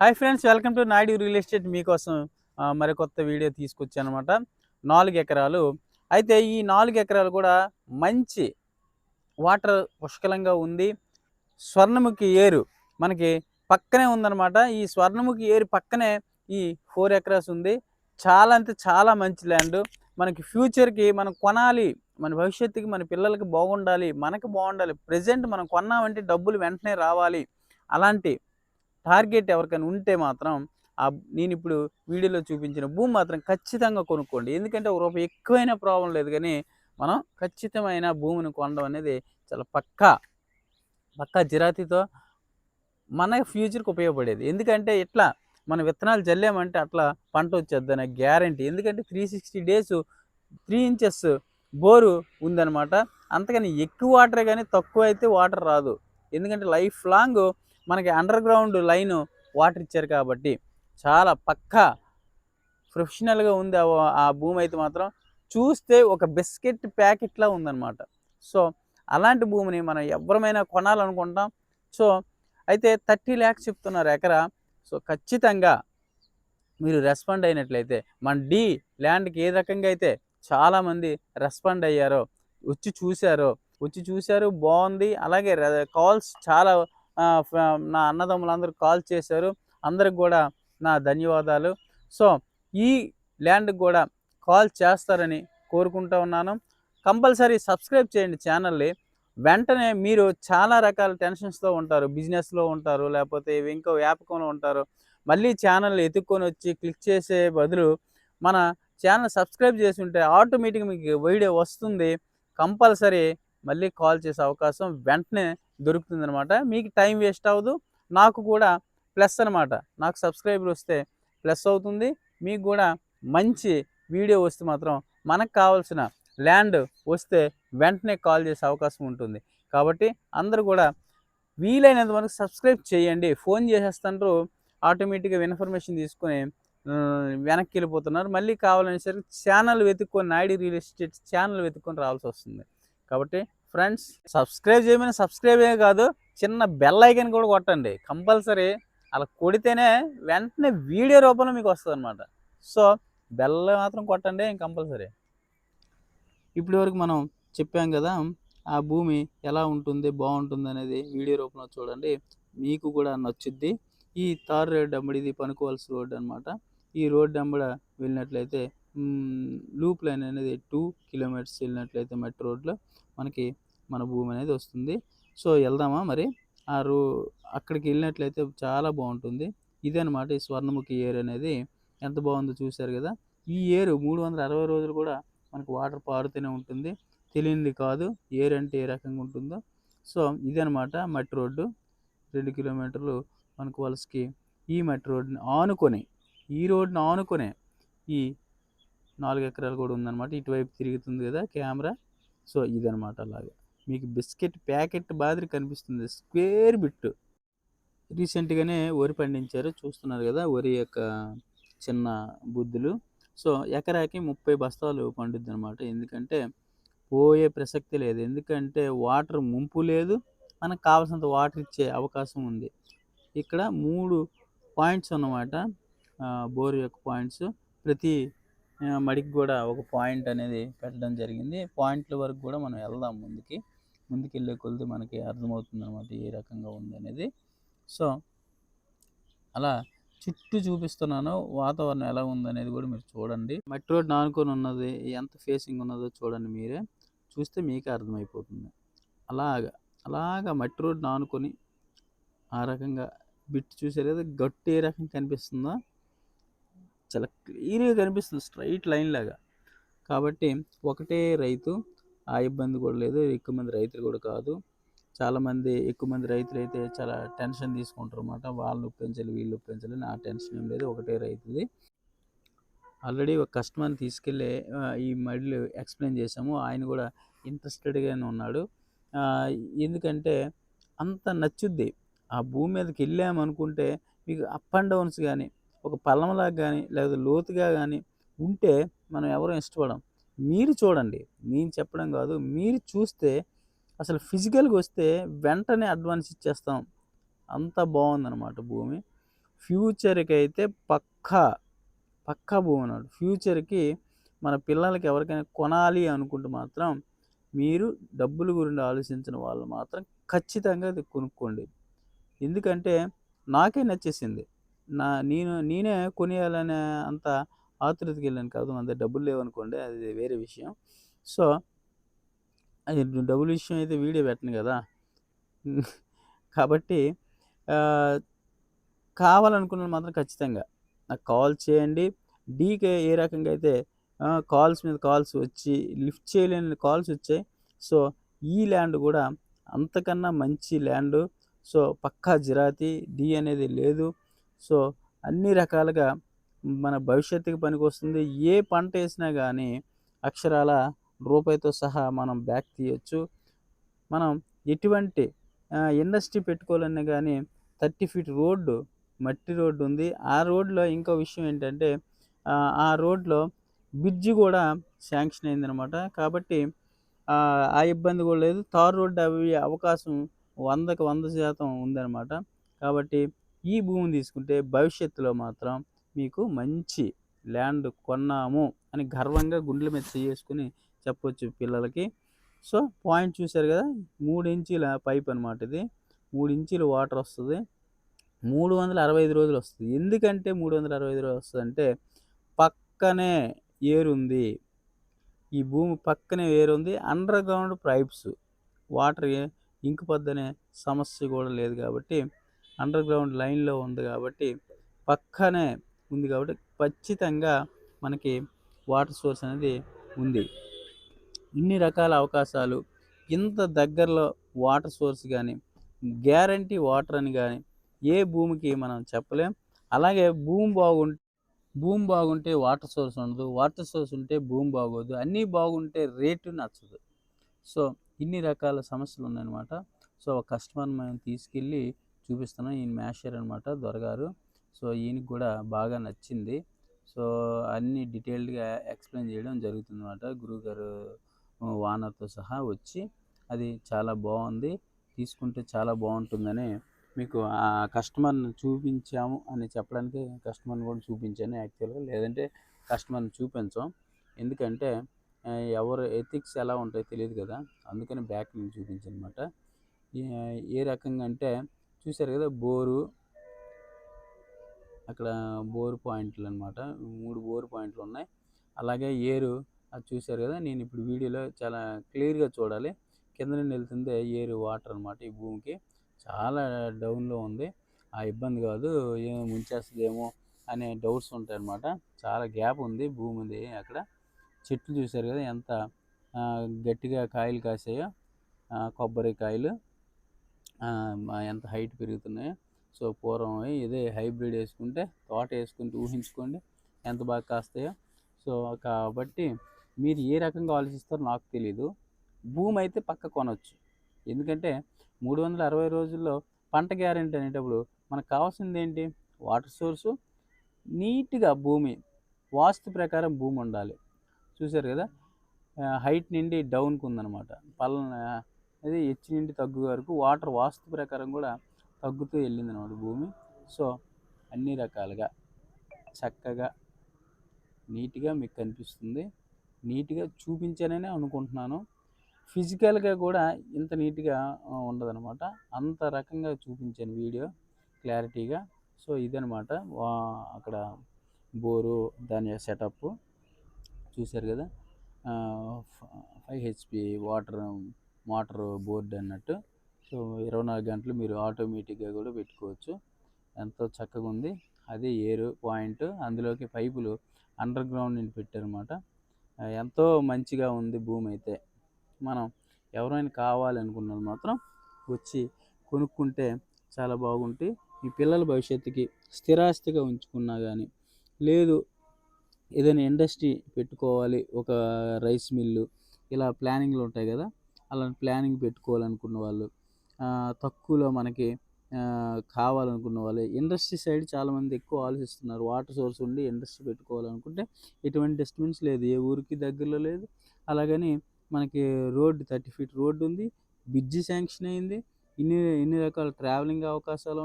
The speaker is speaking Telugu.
Hi friends welcome to Naidu real estate మీకోసం మరి మరికొత్త వీడియో తీసుకొచ్చాను అనమాట నాలుగు ఎకరాలు. అయితే ఈ నాలుగు ఎకరాలు కూడా మంచి వాటర్ పుష్కలంగా ఉంది. స్వర్ణముఖి ఏరు మనకి పక్కనే ఉందన్నమాట. ఈ స్వర్ణముఖి ఏరు పక్కనే ఈ ఫోర్ ఎకరాస్ ఉంది. చాలా అంటే చాలా మంచి ల్యాండ్. మనకి ఫ్యూచర్కి మనం కొనాలి మన భవిష్యత్తుకి మన పిల్లలకి బాగుండాలి మనకి బాగుండాలి ప్రజెంట్ మనం కొన్నామంటే డబ్బులు వెంటనే రావాలి. అలాంటి టార్గెట్ ఎవరికైనా ఉంటే మాత్రం ఆ నేను ఇప్పుడు వీడియోలో చూపించిన భూమి మాత్రం ఖచ్చితంగా కొనుక్కోండి. ఎందుకంటే ఒక రూపాయి ఎక్కువైన ప్రాబ్లం లేదు కానీ మనం ఖచ్చితమైన భూమిని కొనడం అనేది చాలా పక్కా పక్కా జిరాతీతో మన ఫ్యూచర్కి ఉపయోగపడేది. ఎందుకంటే ఇట్లా మన విత్తనాలు చల్లామంటే అట్లా పంట వచ్చేద్దనే గ్యారంటీ. ఎందుకంటే three sixty days three inches bore ఉందన్నమాట. అంతకని ఎక్కువ వాటరే కానీ తక్కువ అయితే వాటర్ రాదు. ఎందుకంటే లైఫ్ లాంగ్ మనకి అండర్ గ్రౌండ్ లైన్ వాటర్ ఇచ్చారు కాబట్టి చాలా పక్కా ప్రొఫెషనల్గా ఉంది ఆ- భూమి అయితే మాత్రం. చూస్తే ఒక బిస్కెట్ ప్యాకెట్లా ఉందన్నమాట. సో అలాంటి భూమిని మనం ఎవరమైనా కొనాలనుకుంటాం. సో అయితే థర్టీ ల్యాక్స్ చెప్తున్నారు ఎకరా. సో ఖచ్చితంగా మీరు రెస్పాండ్ అయినట్లయితే మన డి ల్యాండ్కి ఏ రకంగా అయితే చాలామంది రెస్పాండ్ అయ్యారో వచ్చి చూశారో వచ్చి చూశారు బాగుంది. అలాగే కాల్స్ చాలా నా అన్నదమ్ములందరూ కాల్ చేశారు. అందరికి కూడా నా ధన్యవాదాలు. సో ఈ ల్యాండ్కి కూడా కాల్ చేస్తారని కోరుకుంటూ ఉన్నాను. కంపల్సరీ సబ్స్క్రైబ్ చేయండి ఛానల్ని. వెంటనే మీరు చాలా రకాల టెన్షన్స్తో ఉంటారు. బిజినెస్లో ఉంటారు లేకపోతే ఇంకో వ్యాపకంలో ఉంటారు. మళ్ళీ ఛానల్ ఎత్తుక్కొని వచ్చి క్లిక్ చేసే బదులు మన ఛానల్ సబ్స్క్రైబ్ చేసి ఉంటే ఆటోమేటిక్గా మీకు వీడియో వస్తుంది. కంపల్సరీ మళ్ళీ కాల్ చేసే అవకాశం వెంటనే దొరుకుతుంది అనమాట మీకు టైం వేస్ట్ అవ్వదు. నాకు కూడా ప్లస్ అనమాట నాకు సబ్స్క్రైబర్ వస్తే ప్లస్ అవుతుంది. మీకు కూడా మంచి వీడియో వస్తే మాత్రం మనకు కావాల్సిన ల్యాండ్ వస్తే వెంటనే కాల్ చేసే అవకాశం ఉంటుంది. కాబట్టి అందరూ కూడా వీలైనంత వరకు సబ్స్క్రైబ్ చేయండి. ఫోన్ చేసేస్తుంటారు ఆటోమేటిక్గా ఇన్ఫర్మేషన్ తీసుకొని వెనక్కి వెళ్ళిపోతున్నారు. మళ్ళీ కావాలనేసరికి ఛానల్ వెతుక్కొని నాయుడు రియల్ ఎస్టేట్ ఛానల్ వెతుక్కొని రావాల్సి వస్తుంది. కాబట్టి ఫ్రెండ్స్ సబ్స్క్రైబ్ చేయమని సబ్స్క్రైబ్ కాదు చిన్న బెల్ ఐకన్ కూడా కొట్టండి. కంపల్సరీ అలా కొడితేనే వెంటనే వీడియో రూపంలో మీకు వస్తుంది అనమాట సో బెల్ మాత్రం కొట్టండి కంపల్సరీ. ఇప్పటి వరకు మనం చెప్పాం కదా ఆ భూమి ఎలా ఉంటుంది బాగుంటుంది అనేది వీడియో రూపంలో చూడండి. మీకు కూడా నచ్చుద్ది. ఈ తార్ రోడ్ అంబడి ఇది పనుకోవాల్సి రోడ్ అనమాట ఈ రోడ్ అంబడ వెళ్ళినట్లయితే లూప్ లైన్ అనేది టూ కిలోమీటర్స్ వెళ్ళినట్లయితే మెట్రో రోడ్లో మనకి మన భూమి అనేది వస్తుంది. సో వెళ్దామా మరి? ఆ రూ అక్కడికి వెళ్ళినట్లయితే చాలా బాగుంటుంది. ఇదే ఈ స్వర్ణముఖి ఏరు అనేది. ఎంత బాగుందో చూశారు కదా? ఈ ఏరు మూడు వందల అరవై రోజులు కూడా మనకు వాటర్ పారుతూనే ఉంటుంది. తెలియంది కాదు. ఏరు అంటే ఏ రకంగా ఉంటుందో. సో ఇదనమాట మట్టి రోడ్డు. రెండు కిలోమీటర్లు మనకు వలసకి ఈ మట్టి రోడ్డుని ఆనుకొని ఈ రోడ్డుని ఆనుకొనే ఈ నాలుగు ఎకరాలు కూడా ఉందన్నమాట. ఇటువైపు తిరుగుతుంది కదా కెమెరా. సో ఇదనమాట అలాగే. మీకు బిస్కెట్ ప్యాకెట్ మాదిరి కనిపిస్తుంది. Square bit. రీసెంట్గానే వరి పండించారు. చూస్తున్నారు కదా వరి యొక్క చిన్న బుద్ధులు. సో ఎకరాకి ముప్పై బస్తాలు పండుద్ది అనమాట ఎందుకంటే పోయే ప్రసక్తి లేదు. ఎందుకంటే వాటర్ ముంపు లేదు. మనకు కావాల్సినంత వాటర్ ఇచ్చే అవకాశం ఉంది. ఇక్కడ మూడు పాయింట్స్ అన్నమాట. బోర్ యొక్క పాయింట్స్. ప్రతి మడికి కూడా ఒక పాయింట్ అనేది పెట్టడం జరిగింది. పాయింట్ల వరకు కూడా మనం వెళ్దాం ముందుకి. ముందుకెళ్ళే కొలిది మనకి అర్థమవుతుంది అనమాట ఏ రకంగా ఉంది అనేది సో అలా చుట్టూ చూపిస్తున్నాను వాతావరణం ఎలా ఉందనేది కూడా మీరు చూడండి. మట్టి రోడ్ నానుకొని ఉన్నది ఎంత ఫేసింగ్ ఉన్నదో చూడండి మీరే. చూస్తే మీకే అర్థమైపోతుంది. అలాగా అలాగా మట్టి రోడ్ నానుకొని ఆ రకంగా బిట్ చూసేది గట్టు ఏ రకంగా కనిపిస్తుందో చాలా క్లియర్గా కనిపిస్తుంది స్ట్రైట్ లైన్ లాగా. కాబట్టి ఒకటే రైతు ఆ ఇబ్బంది కూడా లేదు. ఎక్కువ మంది రైతులు కూడా కాదు. చాలామంది ఎక్కువ మంది రైతులు అయితే చాలా టెన్షన్ తీసుకుంటారు అనమాట వాళ్ళు పెంచాలి వీళ్ళు పెంచాలి నా టెన్షన్ ఏం లేదు ఒకటే రైతుది. ఆల్రెడీ ఒక కస్టమర్ని తీసుకెళ్ళి ఈ మడిలు ఎక్స్ప్లెయిన్ చేసాము ఆయన కూడా ఇంట్రెస్టెడ్గానే ఉన్నాడు. ఎందుకంటే అంత నచ్చుద్ది. ఆ భూమి మీదకి వెళ్ళామనుకుంటే మీకు అప్ అండ్ డౌన్స్ కానీ ఒక పల్లంలాగా కానీ లేదా లోతుగా కానీ ఉంటే మనం ఎవరూ ఇష్టపడం. మీరు చూడండి. నేను చెప్పడం కాదు. మీరు చూస్తే అసలు ఫిజికల్గా వస్తే వెంటనే అడ్వాన్స్ ఇచ్చేస్తాం. అంత బాగుందన్నమాట భూమి. ఫ్యూచర్కి అయితే పక్కా పక్కా భూమి అన్నాడు ఫ్యూచర్కి మన పిల్లలకి ఎవరికైనా కొనాలి అనుకుంటే మాత్రం మీరు డబ్బుల గురించి ఆలోచించిన వాళ్ళు మాత్రం ఖచ్చితంగా అది కొనుక్కోండి. ఎందుకంటే నాకే నచ్చేసింది. నా నేను నేనే కొనియాలనే అంత ఆతృతకి వెళ్ళాను కాదు మన దగ్గర డబ్బులు లేవనుకోండి అది వేరే విషయం. సో అది డబ్బుల విషయం అయితే వీడియో పెట్టను కదా. కాబట్టి ఆ, కావాలనుకున్న మాత్రం ఖచ్చితంగా నాకు కాల్ చేయండి. డీకే ఏ రకంగా అయితే కాల్స్ మీద కాల్స్ వచ్చి లిఫ్ట్ చేయలేని కాల్స్ వచ్చాయి. సో ఈ ల్యాండ్ కూడా అంతకన్నా మంచి ల్యాండ్. సో పక్కా జిరాతి డీ అనేది లేదు. సో అన్ని రకాలుగా మన భవిష్యత్తుకి పనికొస్తుంది. ఏ పంట వేసినా కానీ అక్షరాల రూపాయితో సహా మనం బ్యాక్ తీయచ్చు. మనం ఎటువంటి ఇండస్ట్రీ పెట్టుకోవాలన్నా కానీ థర్టీ ఫీట్ రోడ్డు మట్టి రోడ్డు ఉంది. ఆ రోడ్లో ఇంకో విషయం ఏంటంటే ఆ, రోడ్లో బ్రిడ్జి కూడా శాంక్షన్ అయిందనమాట కాబట్టి ఆ ఆ ఇబ్బంది కూడా లేదు. తార్ రోడ్డు అవి అవకాశం వందకు వంద శాతం ఉందన్నమాట. కాబట్టి ఈ భూమిని తీసుకుంటే భవిష్యత్తులో మాత్రం మీకు మంచి ల్యాండ్ కొన్నాము అని గర్వంగా గుండెల మీద చేసుకుని చెప్పొచ్చు పిల్లలకి. సో పాయింట్ చూశారు కదా మూడు ఇంచీల పైప్ అనమాట ఇది. మూడు ఇంచీలు వాటర్ వస్తుంది. మూడు వందల అరవై ఐదు రోజులు వస్తుంది. ఎందుకంటే మూడు వందల అరవై ఐదు రోజులు వస్తుంది అంటే పక్కనే ఏరు ఉంది. ఈ భూమి పక్కనే ఏరు ఉంది. Underground pipes. వాటర్ ఇంకిపోద్దనే సమస్య కూడా లేదు కాబట్టి అండర్ గ్రౌండ్ లైన్లో ఉంది కాబట్టి పక్కనే ఉంది కాబట్టి ఖచ్చితంగా మనకి వాటర్ సోర్స్ అనేది ఉంది. ఇన్ని రకాల అవకాశాలు ఇంత దగ్గరలో వాటర్ సోర్స్ కానీ గ్యారంటీ వాటర్ అని కానీ ఏ భూమికి మనం చెప్పలేం. అలాగే భూమి బాగుంటే భూమి బాగుంటే వాటర్ సోర్స్ ఉండదు వాటర్ సోర్స్ ఉంటే భూమి బాగోదు అన్నీ బాగుంటే రేటు నచ్చదు. సో ఇన్ని రకాల సమస్యలు ఉన్నాయన్నమాట. సో ఒక కస్టమర్ మేము తీసుకెళ్ళి చూపిస్తున్నాం. ఈయన మ్యాషర్ అనమాట దొరగారు. సో ఈయనకి కూడా బాగా నచ్చింది. సో అన్ని డీటెయిల్డ్గా ఎక్స్ప్లెయిన్ చేయడం జరుగుతుంది అనమాట గురువుగారు వానర్తో సహా వచ్చి అది చాలా బాగుంది. తీసుకుంటే చాలా బాగుంటుందని మీకు ఆ కస్టమర్ని చూపించాము అని చెప్పడానికి కస్టమర్ని కూడా చూపించాను యాక్చువల్గా. లేదంటే కస్టమర్ని చూపించాం. ఎందుకంటే ఎవరు ఎథిక్స్ ఎలా ఉంటాయో తెలియదు కదా. అందుకని బ్యాక్ నేను చూపించాను అనమాట ఏ రకంగా అంటే చూశారు కదా బోరు అక్కడ బోర్ పాయింట్లు అనమాట మూడు బోర్ పాయింట్లు ఉన్నాయి అలాగే ఏరు అది చూశారు కదా నేను ఇప్పుడు వీడియోలో చాలా క్లియర్గా చూడాలి. కింద నుండి వెళ్తుందే ఏరు వాటర్ అనమాట ఈ భూమికి. చాలా డౌన్లో ఉంది. ఆ ఇబ్బంది కాదు ఏమో ముంచేస్తుందేమో అనే డౌట్స్ ఉంటాయి అనమాట చాలా గ్యాప్ ఉంది భూమి ఉంది అక్కడ. చెట్లు చూశారు కదా ఎంత గట్టిగా కాయలు కాసాయో కొబ్బరికాయలు ఎంత హైట్ పెరుగుతున్నాయో. సో పూర్వం ఇదే హైబ్రిడ్ వేసుకుంటే తోట వేసుకుంటే ఊహించుకోండి ఎంత బాగా కాస్తాయో. సో కాబట్టి మీరు ఏ రకంగా ఆలోచిస్తారో నాకు తెలీదు. భూమి అయితే పక్క కొనవచ్చు ఎందుకంటే మూడు వందల అరవై రోజుల్లో పంట గ్యారెంటీ అనేటప్పుడు మనకు కావాల్సింది ఏంటి? Water source. నీట్గా భూమి వాస్తు ప్రకారం భూమి ఉండాలి. చూశారు కదా? హైట్ నుండి డౌన్కి ఉందన్నమాట. పల్ల అది ఎచ్చి నుండి తగ్గు వరకు వాటర్ వాస్తు ప్రకారం కూడా తగ్గుతూ వెళ్ళింది అనమాట భూమి. సో అన్ని రకాలుగా చక్కగా నీట్గా మీకు కనిపిస్తుంది. నీట్గా చూపించానని అనుకుంటున్నాను. ఫిజికల్గా కూడా ఇంత నీట్గా ఉండదనమాట అంత రకంగా చూపించాను వీడియో క్లారిటీగా. సో ఇదనమాట వా- అక్కడ బోరు దాని సెటప్ చూశారు కదా? Five HP water motor board అన్నట్టు. సో ఇరవై నాలుగు గంటలు మీరు ఆటోమేటిక్గా కూడా పెట్టుకోవచ్చు. ఎంతో చక్కగా ఉంది. అదే ఏరు పాయింట్. అందులోకి పైపులు అండర్ గ్రౌండ్ నేను పెట్టారనమాట ఎంతో మంచిగా ఉంది భూమి అయితే. మనం ఎవరైనా కావాలనుకున్నది మాత్రం వచ్చి కొనుక్కుంటే చాలా బాగుంటాయి మీ పిల్లల భవిష్యత్తుకి స్థిరాస్తిగా ఉంచుకున్నా కానీ లేదు ఏదైనా ఇండస్ట్రీ పెట్టుకోవాలి ఒక రైస్ మిల్లు ఇలా ప్లానింగ్లు ఉంటాయి కదా అలా ప్లానింగ్ పెట్టుకోవాలనుకున్న వాళ్ళు తక్కువలో మనకి కావాలనుకున్న వాళ్ళు. ఇండస్ట్రీ సైడ్ చాలామంది ఎక్కువ ఆలోచిస్తున్నారు. వాటర్ సోర్స్ ఉండి ఇండస్ట్రీ పెట్టుకోవాలనుకుంటే ఎటువంటి డిస్టర్బెన్స్ లేదు. ఏ ఊరికి దగ్గరలో లేదు. అలాగని మనకి రోడ్డు థర్టీ ఫీట్ రోడ్డు ఉంది బ్రిడ్జి శాంక్షన్ అయింది. ఇన్ని ఇన్ని రకాల ట్రావెలింగ్ అవకాశాలు ఉన్నాయి